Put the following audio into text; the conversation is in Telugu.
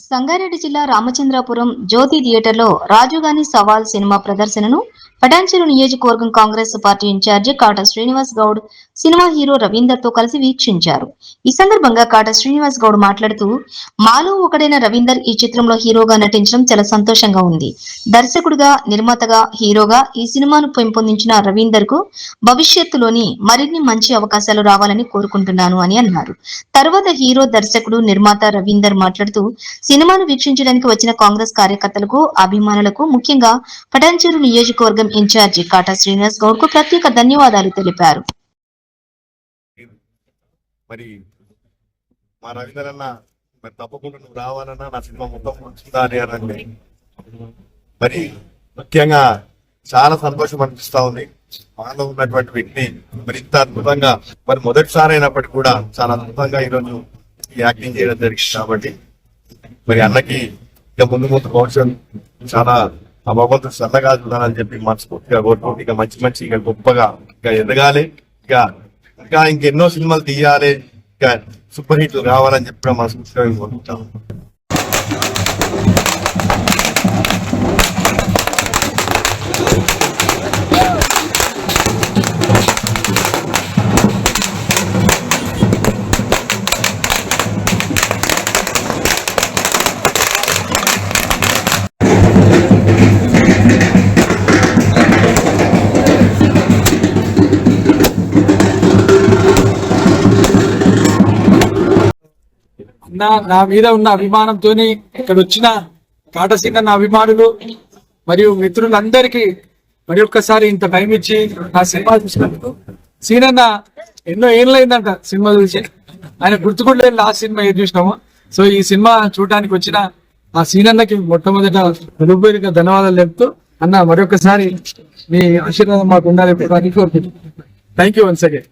సంగారెడ్డి జిల్లా రామచంద్రాపురం జ్యోతి థియేటర్లో రాజుగాని సవాల్ సినిమా ప్రదర్శనను పటాన్చెరు నియోజకవర్గం Congress party in-charge Kata Srinivas Goud cinema hero రవీందర్తో కలిసి వీక్షించారు. ఈ సందర్భంగా కాట శ్రీనివాస్ గౌడ్ మాట్లాడుతూ మాలో ఒకడైన రవీందర్ ఈ చిత్రంలో హీరోగా నటించడం చాలా సంతోషంగా ఉంది. దర్శకుడిగా నిర్మాతగా హీరోగా ఈ సినిమాను పెంపొందించిన రవీందర్కు భవిష్యత్తులోని మరిన్ని మంచి అవకాశాలు రావాలని కోరుకుంటున్నాను అని అన్నారు. తర్వాత హీరో దర్శకుడు నిర్మాత రవీందర్ మాట్లాడుతూ సినిమాను వీక్షించడానికి వచ్చిన కాంగ్రెస్ కార్యకర్తలకు అభిమానులకు ముఖ్యంగా పటాన్చెరు నియోజకవర్గం ఇన్ఛార్జి కాటా శ్రీనివాస్ గౌడ్కు ప్రత్యేక ధన్యవాదాలు తెలిపారు. మరి మా రవీందర్ అన్న మరి తప్పకుండా నువ్వు రావాలన్నా నా సినిమా మొత్తం ఉంచుతానే అన్నది మరి ముఖ్యంగా చాలా సంతోషం అనిపిస్తా ఉంది. మాలో ఉన్నటువంటి వ్యక్తి మరి ఇంత అద్భుతంగా మరి మొదటిసారి అయినప్పటికీ కూడా చాలా అద్భుతంగా ఈరోజు యాక్టింగ్ చేయడం జరిగింది కాబట్టి మరి అన్నకి ఇంకా ముందు ముందు భవిష్యత్ చాలా ఆ భగవంతుడు చల్లగా చూడాలని చెప్పి మనస్ఫూర్తిగా కోరుకుంటూ ఇక మంచి మంచి ఇక గొప్పగా ఇక ఎదగాలి. ఇక ఇంకా ఇంకెన్నో సినిమాలు తీయాలి. ఇక సూపర్ హిట్లు కావాలని చెప్పి మనస్ఫూర్తిగా కోరుకుంటాం నా నా మీద ఉన్న అభిమానంతోనే ఇక్కడ వచ్చిన కాటసీన నా అభిమానులు మరియు మిత్రులందరికీ మరి ఒక్కసారి ఇంత టైం ఇచ్చి నా సినిమా చూసినందుకు. సీనన్న ఎన్నో ఏళ్ళైందంట సినిమా చూసి. ఆయన గుర్తుకుండా లాస్ట్ సినిమా ఏది చూసినాము. సో ఈ సినిమా చూడడానికి వచ్చిన ఆ సీనన్నకి మొట్టమొదట హృదయపూర్వక ధన్యవాదాలు చెప్తూ అన్న మరొకసారి మీ ఆశీర్వాదం మాకు ఉండాలి థ్యాంక్ యూ వన్స్ అగైన్